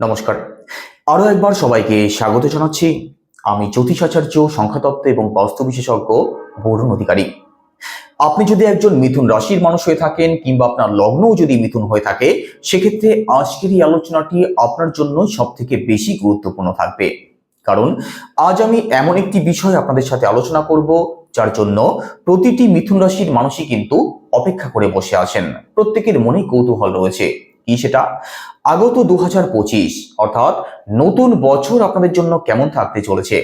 নমস্কার। আরও একবার সবাইকে স্বাগত জানাচ্ছি। আমি জ্যোতিষাচার্য সংখ্যাতত্ত্ব এবং বাস্তু বিশেষজ্ঞ বরুণ অধিকারী। আপনি যদি একজন মিথুন রাশির মানুষ হয়ে থাকেন কিংবা আপনার লগ্নও যদি মিথুন হয়ে থাকে, সেক্ষেত্রে আজকের এই আলোচনাটি আপনার জন্য সব থেকে বেশি গুরুত্বপূর্ণ থাকবে। কারণ আজ আমি এমন একটি বিষয় আপনাদের সাথে আলোচনা করব, যার জন্য প্রতিটি মিথুন রাশির মানুষই কিন্তু অপেক্ষা করে বসে আছেন। প্রত্যেকের মনে কৌতূহল রয়েছে। কি সেটা? আগত দু হাজার পঁচিশ, অর্থাৎ নতুন বছর আপনাদের জন্য কেমন থাকতে চলেছে?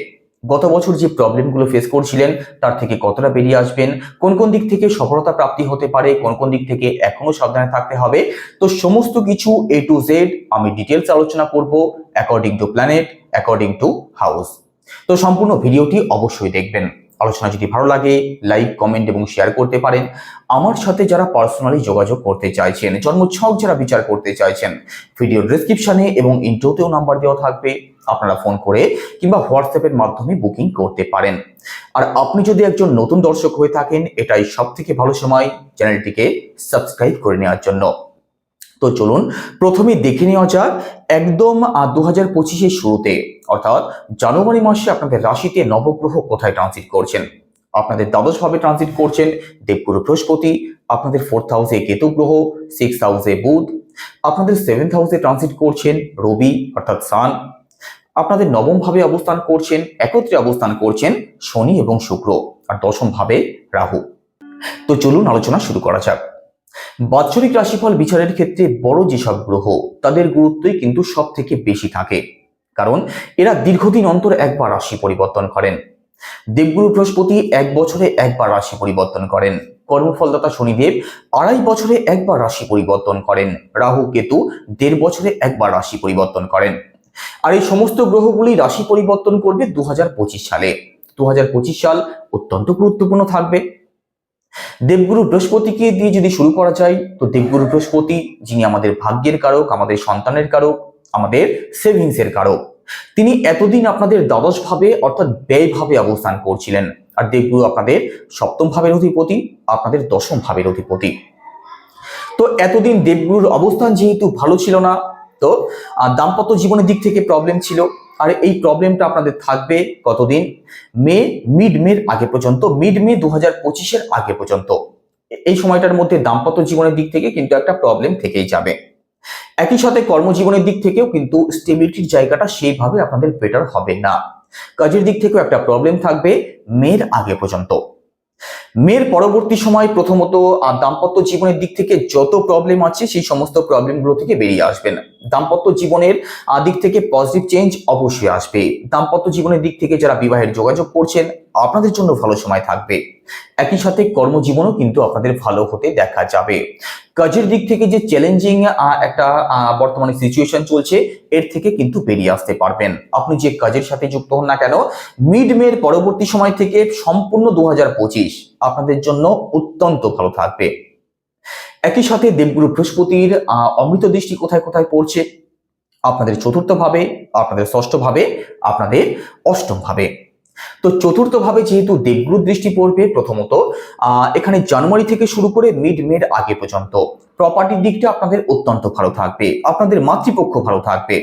গত বছর যে প্রবলেমগুলো ফেস করছিলেন, তার থেকে কতটা বেরিয়ে আসবেন? কোন কোন দিক থেকে সফলতা প্রাপ্তি হতে পারে? কোন কোন দিক থেকে এখনও সাবধানে থাকতে হবে? তো সমস্ত কিছু এ টু জেড আমি ডিটেলস আলোচনা করব according to planet according to house তো সম্পূর্ণ ভিডিওটি অবশ্যই দেখবেন। আলোচনা যদি ভালো লাগে লাইক কমেন্ট এবং শেয়ার করতে পারেন। আমার সাথে যারা পার্সোনালি যোগাযোগ করতে চাইছেন, জন্মছক যারা বিচার করতে চাইছেন ভিডিও ডিসক্রিপশনে এবং ইন্ট্রোতেও নাম্বার দেওয়া থাকবে, আপনারা ফোন করে কিংবা হোয়াটসঅ্যাপের মাধ্যমে বুকিং করতে পারেন। আর আপনি যদি একজন নতুন দর্শক হয়ে থাকেন, এটাই সব থেকে ভালো সময় চ্যানেলটিকে সাবস্ক্রাইব করে নেওয়ার জন্য। তো চলুন প্রথমে দেখে নেওয়া যাক একদম দু হাজার পঁচিশের শুরুতে, অর্থাৎ জানুয়ারি মাসে আপনাদের রাশিতে নবগ্রহ কোথায় ট্রানজিট করছেন? আপনাদের দ্বাদশ ভাবে ট্রানজিট করছেন দেবগুরু বৃহস্পতি, আপনাদের ফোর্থ হাউসে কেতু গ্রহ সিক্স হাউসে বুধ, আপনাদের সেভেন্থ হাউসে ট্রানজিট করছেন রবি, অর্থাৎ সান আপনাদের নবম ভাবে অবস্থান করছেন, একত্রে অবস্থান করছেন শনি এবং শুক্র, আর দশম ভাবে রাহু। তো চলুন আলোচনা শুরু করা যাক। বাৎসরিক রাশিফল বিচারের ক্ষেত্রে বড় যেসব গ্রহ, তাদের গুরুত্বই কিন্তু সব থেকে বেশি থাকে। কারণ এরা দীর্ঘদিন অন্তর একবার রাশি পরিবর্তন করেন। দেবগুরু বৃহস্পতি এক বছরে একবার রাশি পরিবর্তন করেন। কর্মফলদাতা শনিদেব আড়াই বছরে একবার রাশি পরিবর্তন করেন। রাহু কেতু দেড় বছরে একবার রাশি পরিবর্তন করেন। আর এই সমস্ত গ্রহগুলি রাশি পরিবর্তন করবে দু হাজার পঁচিশ সালে। দু হাজার পঁচিশ সাল অত্যন্ত গুরুত্বপূর্ণ থাকবে। দেবগুরু বৃহস্পতিকে দিয়ে যদি শুরু করা যায়, তো দেবগুরু বৃহস্পতি, যিনি আমাদের ভাগ্যের কারক, আমাদের সন্তানের কারক, আমাদের সেভিংস এর কারক, তিনি এতদিন আপনাদের দ্বাদশ ভাবে অর্থাৎ ব্যয় ভাবে অবস্থান করছিলেন। আর দেবগুরু আপনাদের সপ্তম ভাবের অধিপতি, আপনাদের দশম ভাবের অধিপতি। তো এতদিন দেবগুরুর অবস্থান যেহেতু ভালো ছিল না, তো দাম্পত্য জীবনের দিক থেকে প্রবলেম ছিল। আর এই প্রবলেমটা আপনাদের থাকবে কতদিন? মে মিড মের আগে পর্যন্ত মিড মে দু হাজার আগে পর্যন্ত। এই সময়টার মধ্যে দাম্পত্য জীবনের দিক থেকে কিন্তু একটা প্রবলেম থেকেই যাবে। একই সাথে কর্মজীবনের দিক থেকেও কিন্তু স্টেবিলিটির জায়গাটা সেইভাবে আপনাদের বেটার হবে না। কাজের দিক থেকেও একটা প্রবলেম থাকবে, মের আগে পর্যন্ত। মেয়ের পরবর্তী সময় প্রথমত দাম্পত্য জীবনের দিক থেকে যত প্রবলেম আছে, সেই সমস্ত প্রবলেমগুলো থেকে বেরিয়ে আসবেন দাম্পত্য জীবনের দিক থেকে পজিটিভ চেঞ্জ অবশ্যই আসবে। দাম্পত্য জীবনের দিক থেকে যারা বিবাহের যোগাযোগ করছেন, আপনাদের জন্য ভালো সময় থাকবে। একই সাথে কর্মজীবনও কিন্তু আপনাদের ভালো হতে দেখা যাবে। কাজের দিক থেকে যে চ্যালেঞ্জিং একটা বর্তমানে সিচুয়েশন চলছে, এর থেকে কিন্তু বেরিয়ে আসতে পারবেন। আপনি যে কাজের সাথে যুক্ত হন না কেন মিড মের পরবর্তী সময় থেকে সম্পূর্ণ দু হাজার পঁচিশ আপনাদের জন্য অত্যন্ত ভালো থাকবে। একই সাথে দেবগুরু বৃহস্পতির অমৃত দৃষ্টি কোথায় কোথায় পড়ছে? আপনাদের চতুর্থ ভাবে, আপনাদের ষষ্ঠ ভাবে, আপনাদের অষ্টম ভাবে। তো চতুর্থ ভাবে যেহেতু দেবগুরু দৃষ্টি পড়বে, প্রথমত এখানে জানুয়ারি থেকে শুরু করে মিড মের আগে পর্যন্ত প্রপার্টির দিকটা আপনাদের অত্যন্ত ভালো থাকবে, আপনাদের মাতৃপক্ষ ভালো থাকবে।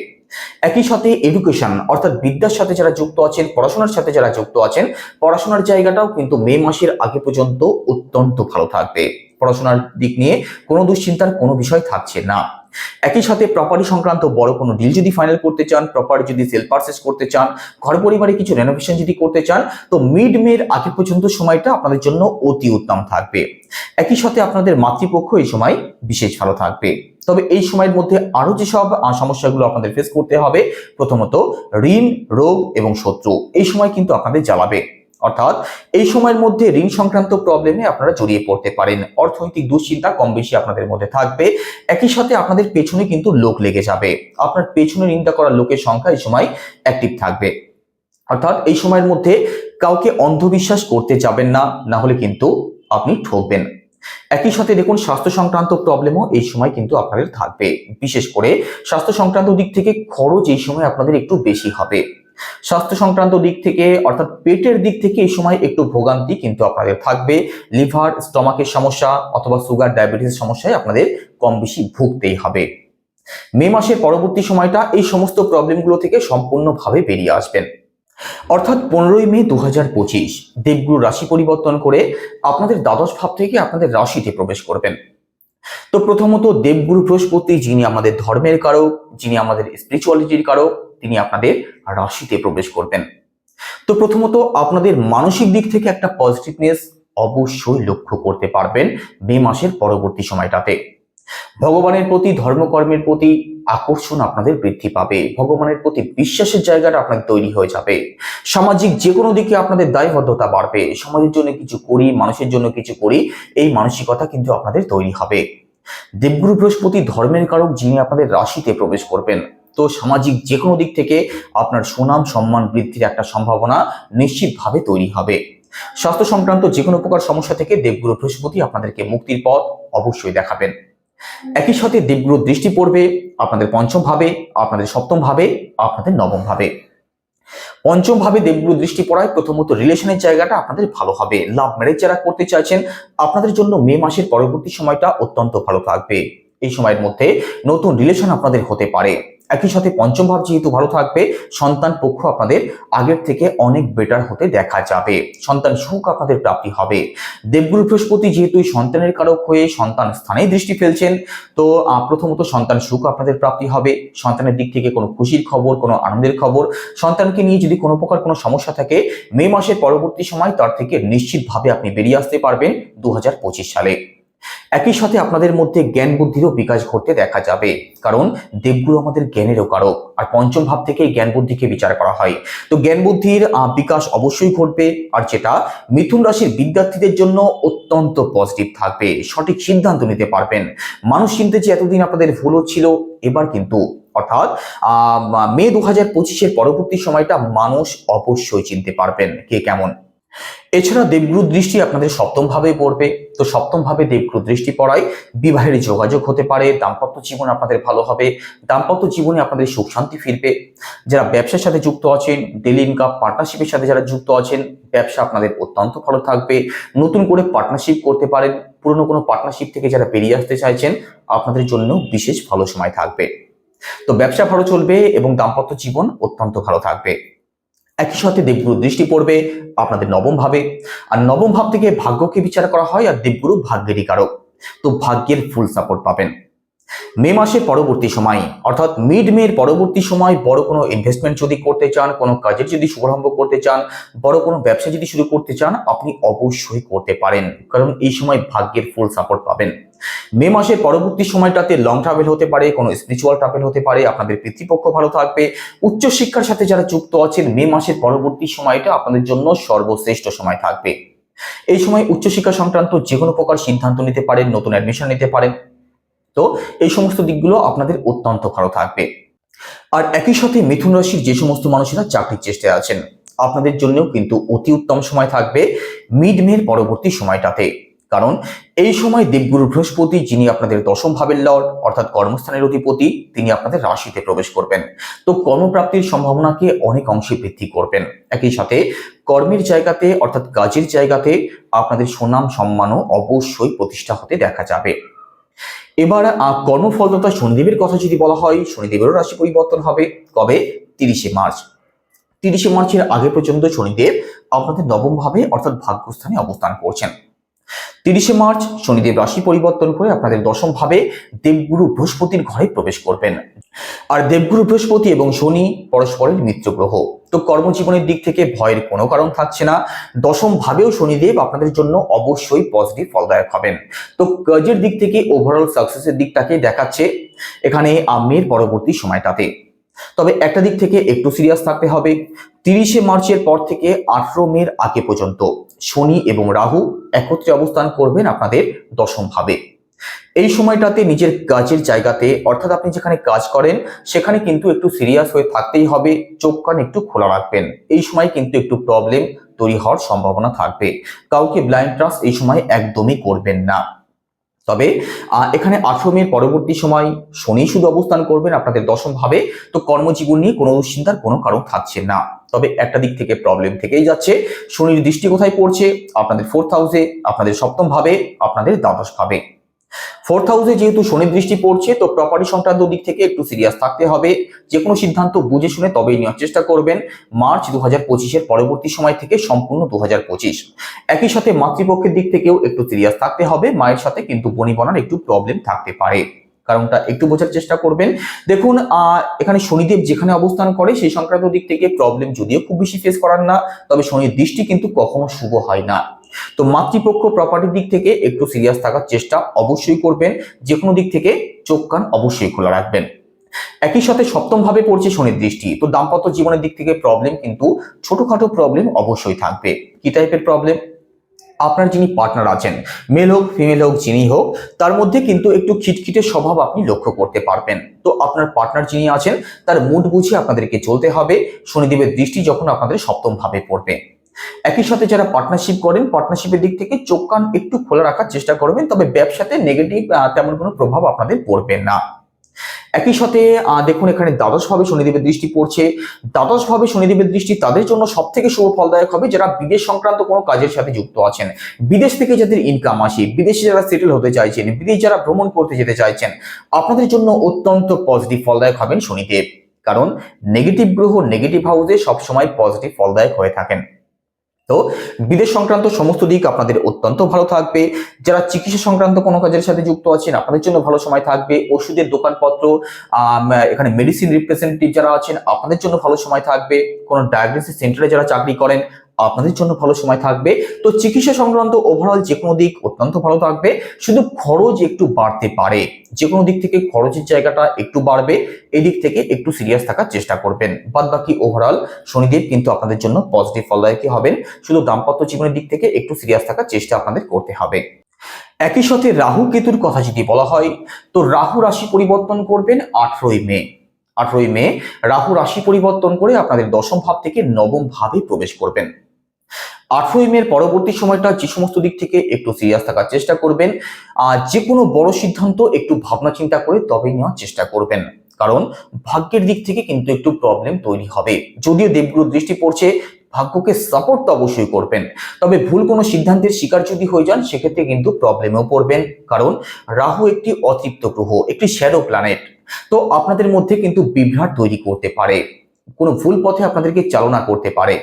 একই সাথে এডুকেশন অর্থাৎ বিদ্যার সাথে যারা যুক্ত আছেন, পড়াশোনার সাথে যারা যুক্ত আছেন, পড়াশোনার জায়গাটাও কিন্তু মে মাসের আগে পর্যন্ত অত্যন্ত ভালো থাকবে। পড়াশোনার দিক নিয়ে কোনো দুশ্চিন্তার কোনো বিষয় থাকছে না। একই সাথে প্রপার্টি সংক্রান্ত বড় কোনো ডিল যদি ফাইনাল করতে চান প্রপার্টি যদি সেল পারচেস করতে চান, ঘর পরিবারে কিছু রেনোভেশন যদি করতে চান, তো মিড মের আগে পর্যন্ত সময়টা আপনাদের জন্য অতি উত্তম থাকবে। একই সাথে আপনাদের মাতৃপক্ষ এই সময় বিশেষ ভালো থাকবে। তবে এই সময়ের মধ্যে আরও যেসব সমস্যাগুলো আপনাদের ফেস করতে হবে, প্রথমত ঋণ, রোগ এবং শত্রু, এই সময় কিন্তু আপনাদের জ্বালাবে। অর্থাৎ এই সময়ের মধ্যে ঋণ সংক্রান্ত প্রবলেমে আপনারা জড়িয়ে পড়তে পারেন। অর্থনৈতিক দুশ্চিন্তা কম বেশি আপনাদের মধ্যে থাকবে। একই সাথে আপনাদের পেছনে কিন্তু লোক লেগে যাবে। আপনার পেছনে ঋণটা করার লোকের সংখ্যা এই সময় অ্যাক্টিভ থাকবে। অর্থাৎ এই সময়ের মধ্যে কাউকে অন্ধবিশ্বাস করতে যাবেন না না হলে কিন্তু আপনি ঠকবেন। একই সাথে দেখুন, স্বাস্থ্য সংক্রান্ত প্রবলেমও এই সময় কিন্তু আপনাদের থাকবে। বিশেষ করে স্বাস্থ্য সংক্রান্ত দিক থেকে খরচ এই সময় আপনাদের একটু বেশি হবে। স্বাস্থ্য সংক্রান্ত দিক থেকে, অর্থাৎ পেটের দিক থেকে এই সময় একটু ভোগান্তি কিন্তু আপনাদের থাকবে। লিভার, স্টমাকের সমস্যা অথবা সুগার ডায়াবেটিস সমস্যায় আপনাদের কম বেশি ভুগতেই হবে। মে মাসের পরবর্তী সময়টা এই সমস্ত প্রবলেমগুলো থেকে সম্পূর্ণভাবে বেরিয়ে আসবেন। অর্থাৎ পনেরোই মে দু হাজার পঁচিশ, দেবগুরু রাশি পরিবর্তন করে আপনাদের দ্বাদশ ভাব থেকে আপনাদের রাশিতে প্রবেশ করবেন। তো প্রথমত দেবগুরু বৃহস্পতি যিনি আমাদের ধর্মের কারক, যিনি আমাদের স্পিরিচুয়ালিটির কারক তিনি আপনাদের রাশিতে প্রবেশ করবেন। তো প্রথমত আপনাদের মানসিক দিক থেকে একটা পজিটিভনেস অবশ্যই লক্ষ্য করতে পারবেন মে মাসের পরবর্তী সময়টাতে। ভগবানের প্রতি, ধর্মকর্মের প্রতি আকর্ষণ আপনাদের বৃদ্ধি পাবে। ভগবানের প্রতি বিশ্বাসের জায়গাটা আপনাদের তৈরি হয়ে যাবে। সামাজিক যে কোনো দিকে আপনাদের দায়বদ্ধতা বাড়বে। সমাজের জন্য কিছু করি, মানুষের জন্য কিছু করি, এই মানসিকতা কিন্তু আপনাদের তৈরি হবে। দেবগুরু বৃহস্পতি ধর্মের কারক যিনি আপনাদের রাশিতে প্রবেশ করবেন। তো সামাজিক যে কোনো দিক থেকে আপনার সুনাম, সম্মান বৃদ্ধির একটা সম্ভাবনা নিশ্চিতভাবে তৈরি হবে। স্বাস্থ্য সংক্রান্ত যে কোনো প্রকার সমস্যা থেকে দেবগুরু বৃহস্পতি আপনাদেরকে মুক্তির পথ অবশ্যই দেখাবেন। একই সাথে দেবগুরু দৃষ্টি পড়বে, আপনাদের পঞ্চম ভাবে, আপনাদের সপ্তম ভাবে, আপনাদের নবম ভাবে। পঞ্চম ভাবে দেবগুরু দৃষ্টি পড়ায় প্রথমত রিলেশনের জায়গাটা আপনাদের ভালো হবে। লাভ ম্যারেজ যারা করতে চাইছেন, আপনাদের জন্য মে মাসের পরবর্তী সময়টা অত্যন্ত ভালো থাকবে। এই সময়ের মধ্যে নতুন রিলেশন আপনাদের হতে পারে। একই সাথে পঞ্চম ভাব যেহেতু ভালো থাকবে, সন্তান পক্ষ আপনাদের আগের থেকে অনেক বেটার হতে দেখা যাবে। সন্তান সুখ আপনাদের প্রাপ্তি হবে। দেবগুরু বৃহস্পতি যেহেতু সন্তানের কারক হয়ে সন্তান স্থানেই দৃষ্টি ফেলছেন, তো প্রথমত সন্তান সুখ আপনাদের প্রাপ্তি হবে। সন্তানের দিক থেকে কোনো খুশির খবর, কোনো আনন্দের খবর। সন্তানকে নিয়ে যদি কোনো প্রকার কোনো সমস্যা থাকে, মে মাসের পরবর্তী সময় তার থেকে নিশ্চিতভাবে আপনি বেরিয়ে আসতে পারবেন দু হাজার পঁচিশ সালে। একই সাথে আপনাদের মধ্যে জ্ঞান বুদ্ধিরও বিকাশ ঘটতে দেখা যাবে। কারণ দেবগুরু আমাদের জ্ঞানেরও কারক, আর পঞ্চম ভাব থেকে জ্ঞান বুদ্ধিকে বিচার করা হয়। তো জ্ঞান বুদ্ধির বিকাশ অবশ্যই ঘটবে, আর যেটা মিথুন রাশির বিদ্যার্থীদের জন্য অত্যন্ত পজিটিভ থাকবে। সঠিক সিদ্ধান্ত নিতে পারবেন। মানুষ চিনতে যে এতদিন আপনাদের ভুল ছিল এবার কিন্তু, অর্থাৎ মে দু হাজার পঁচিশের পরবর্তী সময়টা মানুষ অবশ্যই চিনতে পারবেন, কে কেমন। এছাড়া দেবগুরু দৃষ্টি আপনাদের সপ্তম ভাবে পড়বে। তো সপ্তম ভাবে দেবগুরু দৃষ্টি পড়ায় বিবাহের যোগাযোগ হতে পারে, দাম্পত্য জীবন আপনাদের ভালো হবে, দাম্পত্য জীবনে আপনাদের সুখ শান্তি ফিরবে। যারা ব্যবসার সাথে যুক্ত আছেন ডেলি ইনকাম পার্টনারশিপের সাথে যারা যুক্ত আছেন, ব্যবসা আপনাদের অত্যন্ত ভালো থাকবে। নতুন করে পার্টনারশিপ করতে পারেন, পুরনো কোনো পার্টনারশিপ থেকে যারা বেরিয়ে আসতে চাইছেন, আপনাদের জন্য বিশেষ ভালো সময় থাকবে। তো ব্যবসা ভালো চলবে এবং দাম্পত্য জীবন অত্যন্ত ভালো থাকবে। একই সাথে দেবগুরু দৃষ্টি পড়বে, আপনাদের নবম ভাবে। আর নবম ভাব থেকে ভাগ্যকে বিচার করা হয়, আর দেবগুরু ভাগ্যেরই কারক। তো ভাগ্যের ফুল সাপোর্ট পাবেন। মে মাসের পরবর্তী সময়, অর্থাৎ মিড মের পরবর্তী সময় বড় কোনো ইনভেস্টমেন্ট যদি করতে চান, কোনো কাজের যদি শুভারম্ভ করতে চান, বড় কোনো ব্যবসা যদি শুরু করতে চান, আপনি অবশ্যই করতে পারেন। কারণ এই সময় ভাগ্যের ফুল সাপোর্ট পাবেন। মে মাসের পরবর্তী সময়টাতে লং ট্রাভেল হতে পারে, কোনো স্পিরিচুয়াল ট্রাভেল হতে পারে, আপনাদের পিতৃপক্ষ ভালো থাকবে। উচ্চশিক্ষার সাথে যারা যুক্ত আছেন, মে মাসের পরবর্তী সময়টা আপনাদের জন্য সর্বশ্রেষ্ঠ সময় থাকবে। এই সময় উচ্চশিক্ষা সংক্রান্ত যে কোনো প্রকার সিদ্ধান্ত নিতে পারেন, নতুন অ্যাডমিশন নিতে পারেন। তো এই সমস্ত দিকগুলো আপনাদের অত্যন্ত ভালো থাকবে। আর একই সাথে মিথুন রাশির যে সমস্ত মানুষেরা চাকরির চেষ্টায় আছেন, আপনাদের জন্যও কিন্তু অতি উত্তম সময় থাকবে মিড মের পরবর্তী সময়টাতে। কারণ এই সময় দেবগুরু বৃহস্পতি, যিনি আপনাদের দশম ভাবের লর্ড, অর্থাৎ কর্মস্থানের অধিপতি, তিনি আপনাদের রাশিতে প্রবেশ করবেন। তো কর্মপ্রাপ্তির সম্ভাবনাকে অনেক অংশে বৃদ্ধি করবেন। একই সাথে কর্মের জায়গাতে, অর্থাৎ কাজের জায়গাতে আপনাদের সুনাম সম্মানও অবশ্যই প্রতিষ্ঠা হতে দেখা যাবে। এবার আহ, কর্মফল তথা শনিদেবের কথা যদি বলা হয় শনিদেবেরও রাশি পরিবর্তন হবে। কবে? তিরিশে মার্চ। তিরিশে মার্চের আগে পর্যন্ত শনিদেব আপনাদের নবম ভাবে অর্থাৎ ভাগ্যস্থানে অবস্থান করছেন। তিরিশে মার্চ শনিদেব রাশি পরিবর্তন করে আপনাদের দশম ভাবে দেবগুরু বৃহস্পতির ঘরে প্রবেশ করবেন। আর দেবগুরু বৃহস্পতি এবং শনি পরস্পরের মিত্র গ্রহ তো কর্মজীবনের দিক থেকে ভয়ের কোনো কারণ থাকছে না। দশম ভাবেও শনিদেব আপনাদের জন্য অবশ্যই পজিটিভ ফলদায়ক হবেন। তো কাজের দিক থেকে ওভারঅল সাকসেসের দিকটাকে দেখাচ্ছে এখানে আমের পরবর্তী সময়টাতে। তবে একটা দিক থেকে একটু সিরিয়াস থাকতে হবে। তিরিশে মার্চের পর থেকে আঠেরো মের আগে পর্যন্ত শনি এবং রাহু একত্রে অবস্থান করবেন আপনাদের দশম ভাবে। এই সময়টাতে নিজের কাজের জায়গাতে, অর্থাৎ আপনি যেখানে কাজ করেন, সেখানে কিন্তু একটু সিরিয়াস হয়ে থাকতেই হবে, চোখ কান একটু খোলা রাখবেন। এই সময় কিন্তু একটু প্রবলেম তৈরি হওয়ার সম্ভাবনা থাকবে। কাউকে ব্লাইন্ড ট্রাস্ট এই সময় একদমই করবেন না। তবে এখানে আশ্রমের পরবর্তী সময় শনি শুধু অবস্থান করবেন আপনাদের দশম ভাবে, তো কর্মজীবন নিয়ে কোনো দুশ্চিন্তার কোনো কারণ থাকছে না। তবে একটা দিক থেকে প্রবলেম থেকেই যাচ্ছে, শনির দৃষ্টি কোথায় পড়ছে? আপনাদের ফোর্থ হাউসে আপনাদের সপ্তম ভাবে, আপনাদের দ্বাদশ ভাবে। ফোর্থ হাউসে যেহেতু শনি দৃষ্টি পড়ছে, তো প্রপার্টি সংক্রান্ত দিক থেকে একটু সিরিয়াস থাকতে হবে। যে কোনো সিদ্ধান্ত বুঝে শুনে তবেই নেওয়ার চেষ্টা করবেন। মার্চ দু হাজার পঁচিশের পরবর্তী সময় থেকে সম্পূর্ণ দু হাজার পঁচিশ। একই সাথে মাতৃপক্ষের দিক থেকেও একটু সিরিয়াস থাকতে হবে। মায়ের সাথে কিন্তু বনিবনার একটু প্রবলেম থাকতে পারে। কারণটা একটু বোঝার চেষ্টা করবেন। দেখুন এখানে শনিদেব যেখানে অবস্থান করে, সেই সংক্রান্ত দিক থেকে প্রবলেম যদিও খুব বেশি ফেস করার না, তবে শনির দৃষ্টি কিন্তু কখনো শুভ হয় না। তো মাতৃপক্ষ প্রপার্টির দিক থেকে একটু সিরিয়াস থাকার চেষ্টা অবশ্যই করবেন যে কোনো দিক থেকে চোখ কান অবশ্যই খোলা রাখবেন। একই সাথে সপ্তম ভাবে পড়ছে শনির দৃষ্টি, তো দাম্পত্য জীবনের দিক থেকে প্রবলেম কিন্তু ছোটখাটো প্রবলেম অবশ্যই থাকবে। কি টাইপের প্রবলেম আপনার যিনি পার্টনার আছেন মেল হোক ফিমেল হোক, যিনি হোক, তার মধ্যে কিন্তু একটু খিটখিটে স্বভাব আপনি লক্ষ্য করতে পারবেন। তো আপনার পার্টনার যিনি আছেন, তার মুড বুঝে আপনাদেরকে চলতে হবে। শনিদেবের দৃষ্টি যখন আপনাদের সপ্তম ভাবে পড়বে। একই সাথে যারা পার্টনারশিপ করেন পার্টনারশিপের দিক থেকে চোখ কান একটু খোলা রাখার চেষ্টা করবেন, তবে ব্যবসাতে নেগেটিভ তেমন কোনো প্রভাব আপনাদের পড়বে না। একই সাথে দেখুন এখানে দ্বাদশ ভাবে শনিদেবের দৃষ্টি পড়ছে। দ্বাদশ ভাবে শনিদেবের দৃষ্টি তাদের জন্য সব থেকে শুভ ফলদায়ক হবে যারা বিদেশ সংক্রান্ত কোনো কাজের সাথে যুক্ত আছেন। বিদেশ থেকে যাদের ইনকাম আসে, বিদেশে যারা সেটেল হতে চাইছেন, বিদেশ যারা ভ্রমণ করতে যেতে চাইছেন, আপনাদের জন্য অত্যন্ত পজিটিভ ফলদায়ক হবেন শনিদেব। কারণ নেগেটিভ গ্রহ নেগেটিভ হাউসে সবসময় পজিটিভ ফলদায়ক হয়ে থাকেন। তো বিদেশ সংক্রান্ত সমস্ত দিক আপনাদের অত্যন্ত ভালো থাকবে। যারা চিকিৎসা সংক্রান্ত কোনো কাজের সাথে যুক্ত আছেন, আপনাদের জন্য ভালো সময় থাকবে। ওষুধের দোকানপত্র এখানে মেডিসিন রিপ্রেজেন্টেটিভ যারা আছেন, আপনাদের জন্য ভালো সময় থাকবে। কোনো ডায়াগনোসিস সেন্টারে যারা চাকরি করেন আপনাদের জন্য ভালো সময় থাকবে। তো চিকিৎসা সংক্রান্ত ওভারঅল যে কোনো দিক অত্যন্ত ভালো থাকবে। শুধু খরচ একটু বাড়তে পারে। যে কোনো দিক থেকে খরচের জায়গাটা একটু বাড়বে। এই দিক থেকে একটু সিরিয়াস থাকার চেষ্টা করবেন। বাদ বাকি ওভারঅল শনিদেব কিন্তু আপনাদের জন্য পজিটিভ ফলদায়কই হবেন। শুধু দাম্পত্য জীবনের দিক থেকে একটু সিরিয়াস থাকার চেষ্টা আপনাদের করতে হবে। একই সাথে রাহু কেতুর কথা যদি বলা হয়, তো রাহু রাশি পরিবর্তন করবেন আঠেরোই মে। আঠেরোই মে রাহু রাশি পরিবর্তন করে আপনাদের দশম ভাব থেকে নবম ভাবে প্রবেশ করবেন। আঠেরোই মের পরবর্তী সময়টা যে সমস্ত দিক থেকে একটু সিরিয়াস থাকার চেষ্টা করবেন, আর যে কোনো বড় সিদ্ধান্ত একটু ভাবনা চিন্তা করে তবেই নেওয়ার চেষ্টা করবেন। কারণ ভাগ্যের দিক থেকে কিন্তু একটু প্রবলেম তৈরি হবে। যদিও দেবগুরুর দৃষ্টি পড়ছে, ভাগ্যকে সাপোর্ট তো অবশ্যই করবেন। তবে ভুল কোনো সিদ্ধান্তের শিকার যদি হয়ে যান, সেক্ষেত্রে কিন্তু প্রবলেমেও পড়বেন। কারণ রাহু একটি অতৃপ্ত গ্রহ, একটি শ্যাডো প্ল্যানেট তো আপনাদের মধ্যে কিন্তু বিভ্রাট তৈরি করতে পারে। কোনো ভুল পথে আপনাদেরকে চালনা করতে পারে।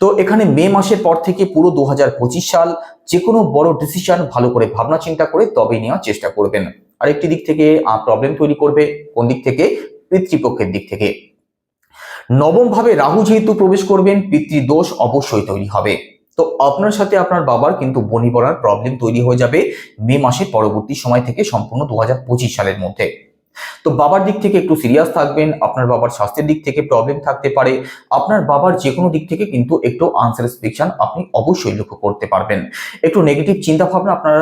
তো এখানে মে মাসের পর থেকে পুরো দু হাজার পঁচিশ সাল যে কোনো বড় ডিসিশন ভালো করে ভাবনা চিন্তা করে তবেই নেওয়ার চেষ্টা করবেন। আরেকটি দিক থেকে প্রবলেম তৈরি করবে। কোন দিক থেকে? পিতৃপক্ষের দিক থেকে। নবম ভাবে রাহু যেহেতু প্রবেশ করবেন, পিতৃদোষ অবশ্যই তৈরি হবে। তো আপনার সাথে আপনার বাবার কিন্তু বনি পড়ার প্রবলেম তৈরি হয়ে যাবে মে মাসের পরবর্তী সময় থেকে সম্পূর্ণ দু হাজার পঁচিশ সালের মধ্যে। তো বাবার দিক থেকে একটু সিরিয়াস থাকবেন, আপনার বাবার স্বাস্থ্যের দিক থেকে প্রবলেম থাকতে পারে, আপনার বাবার যে কোনো দিক থেকে কিন্তু একটু আনস্যাটিসফ্যাকশন আপনি অবশ্যই লক্ষ্য করতে পারবেন। একটু নেগেটিভ চিন্তা ভাবনা আপনার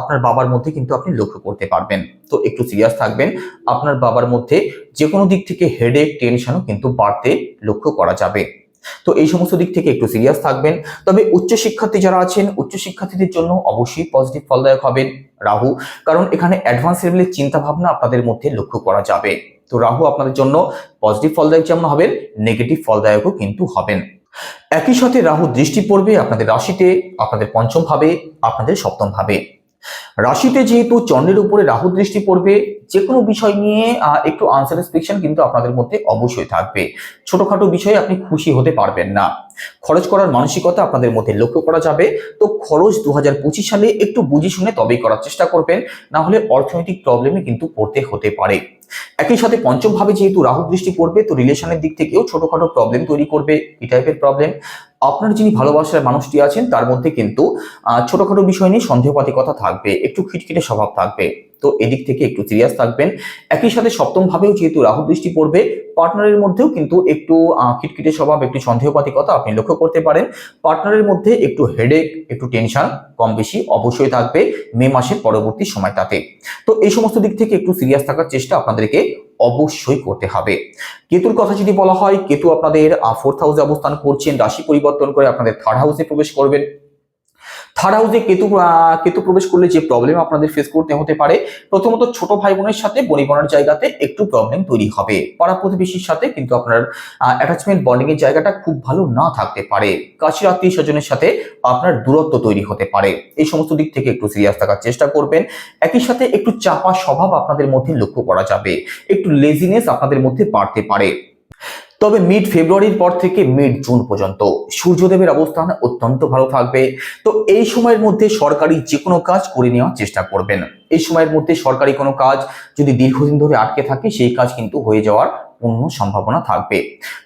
আপনার বাবার মধ্যে কিন্তু আপনি লক্ষ্য করতে পারবেন। তো একটু সিরিয়াস থাকবেন, আপনার বাবার মধ্যে যে কোনো দিক থেকে হেডেক টেনশনও কিন্তু বাড়তে লক্ষ্য করা যাবে। তো এই সমস্ত দিক থেকে একটু সিরিয়াস থাকবেন। তবে উচ্চশিক্ষার্থী যারা আছেন উচ্চশিক্ষার্থীদের জন্য অবশ্যই পজিটিভ ফলদায়ক হবেন রাহু। কারণ এখানে অ্যাডভান্স লেভেলের চিন্তা ভাবনা আপনাদের মধ্যে লক্ষ্য করা যাবে। তো রাহু আপনাদের জন্য পজিটিভ ফলদায়ক যেমন হবেন নেগেটিভ ফলদায়কও কিন্তু হবেন। একই সাথে রাহু দৃষ্টি পড়বে আপনাদের রাশিতে, আপনাদের পঞ্চম ভাবে, আপনাদের সপ্তম ভাবে। রাশিতে যেহেতু চন্দ্রের উপরে রাহু দৃষ্টি পড়বে যে কোনো বিষয় নিয়ে একটু আনস্যাটিসফ্যাকশন কিন্তু আপনাদের মধ্যে অবশ্যই থাকবে। ছোটখাটো বিষয়ে আপনি খুশি হতে পারবেন না। খরচ করার মানসিকতা আপনাদের মধ্যে লক্ষ্য করা যাবে। তো খরচ দুহাজার পঁচিশ সালে একটু বুঝে শুনে তবেই করার চেষ্টা করবেন, না হলে অর্থনৈতিক প্রবলেমে কিন্তু পড়তে হতে পারে। একই সাথে পঞ্চম ভাবে যেহেতু রাহু দৃষ্টি পড়বে, তো রিলেশনের দিক থেকেও ছোটখাটো প্রবলেম তৈরি করবে, এই টাইপের প্রবলেম আপনার যিনি ভালোবাসার মানুষটি আছেন, তার মধ্যে কিন্তু ছোটখাটো বিষয় নিয়ে সন্দেহপাতিকতা থাকবে, একটু খিটখিটে স্বভাব থাকবে। তো এদিক থেকে একটু সিরিয়াস থাকবেন। একই সাথে সপ্তম ভাবেও যেহেতু রাহু দৃষ্টি পড়বে পার্টনারের মধ্যেও কিন্তু একটু খিটখিটে স্বভাব, একটু সন্দেহপাতিকতা আপনি লক্ষ্য করতে পারেন। পার্টনারের মধ্যে একটু হেডেক একটু টেনশন কম বেশি অবশ্যই থাকবে মে মাসের পরবর্তী সময়টাতে। তো এই সমস্ত দিক থেকে একটু সিরিয়াস থাকার চেষ্টা আপনাদেরকে অবশ্যই করতে হবে। কেতুর কথা যদি বলা হয়, কেতু আপনাদের ফোর্থ হাউসে অবস্থান করছেন, রাশি পরিবর্তন করে আপনাদের থার্ড হাউসে প্রবেশ করবেন। থার্ড হাউসে কেতু কেতু প্রবেশ করলে যে প্রবলেম আপনাদের ফেস করতে হতে পারে, প্রথমত ছোট ভাই বোনের সাথে বনিবনার জায়গাতে একটু প্রবলেম তৈরি হবে। পাড়া প্রতিবেশীর সাথে কিন্তু আপনার অ্যাটাচমেন্ট বন্ডিং এর জায়গাটা খুব ভালো না থাকতে পারে। কাছের আত্মীয় স্বজনের সাথে আপনার দূরত্ব তৈরি হতে পারে। এই সমস্ত দিক থেকে একটু সিরিয়াস থাকার চেষ্টা করবেন। একই সাথে একটু চাপা স্বভাব আপনাদের মধ্যে লক্ষ্য করা যাবে। একটু লেজিনেস আপনাদের মধ্যে বাড়তে পারে। তবে মিড ফেব্রুয়ারির পর থেকে মিড জুন পর্যন্ত সূর্যদেবের অবস্থান অত্যন্ত ভালো থাকবে। তো এই সময়ের মধ্যে সরকারি যে কোনো কাজ করে নেওয়ার চেষ্টা করবেন। এই সময়ের মধ্যে সরকারি কোনো কাজ যদি দীর্ঘদিন ধরে আটকে থাকে, সেই কাজ কিন্তু হয়ে যাওয়ার পূর্ণ সম্ভাবনা থাকবে।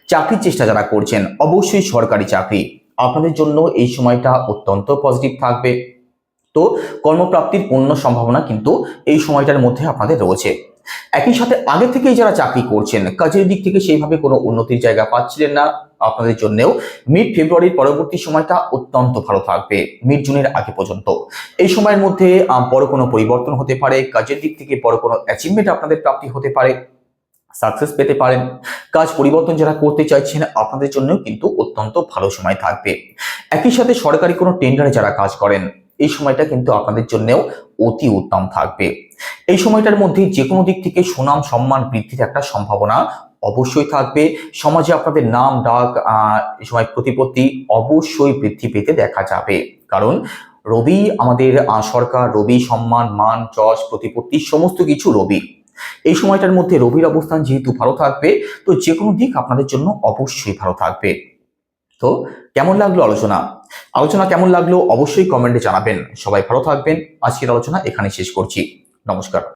চাকরির চেষ্টা যারা করছেন, অবশ্যই সরকারি চাকরি। আপনাদের জন্য এই সময়টা অত্যন্ত পজিটিভ থাকবে। তো কর্মপ্রাপ্তির পূর্ণ সম্ভাবনা কিন্তু এই সময়টার মধ্যে আপনাদের রয়েছে। একই সাথে আগে থেকেই যারা চাকরি করছেন, কাজের দিক থেকে সেইভাবে কোনো উন্নতির জায়গা পাচ্ছিলেন না আপনাদের জন্যও। মিড ফেব্রুয়ারির পরবর্তী সময়টা অত্যন্ত ভালো থাকবে মিড জুনের আগে পর্যন্ত। এই সময়ের মধ্যে বড় কোনো পরিবর্তন হতে পারে, কাজের দিক থেকে বড় কোনো অ্যাচিভমেন্ট আপনাদের প্রাপ্তি হতে পারে সাকসেস পেতে পারেন। কাজ পরিবর্তন যারা করতে চাইছেন, আপনাদের জন্যও কিন্তু অত্যন্ত ভালো সময় থাকবে। একই সাথে সরকারি কোনো টেন্ডারে যারা কাজ করেন, এই সময়টা কিন্তু আপনাদের জন্যও অতি উত্তম থাকবে। এই সময়টার মধ্যে যে কোনো দিক থেকে সুনাম, সম্মান বৃদ্ধির একটা সম্ভাবনা অবশ্যই থাকবে। সমাজে আপনাদের নাম, ডাক এই সময় প্রতিপত্তি অবশ্যই বৃদ্ধি পেতে দেখা যাবে। কারণ রবি আমাদের সরকার, রবি সম্মান, মান, যশ, প্রতিপত্তি সমস্ত কিছু রবি। এই সময়টার মধ্যে রবির অবস্থান যেহেতু ভালো থাকবে, তো যে কোনো দিক আপনাদের জন্য অবশ্যই ভালো থাকবে। তো কেমন লাগল আলোচনা? আলোচনা কেমন লাগল অবশ্যই কমেন্টে জানাবেন। সবাই ভালো থাকবেন। আজকের আলোচনা এখানে শেষ করছি। নমস্কার।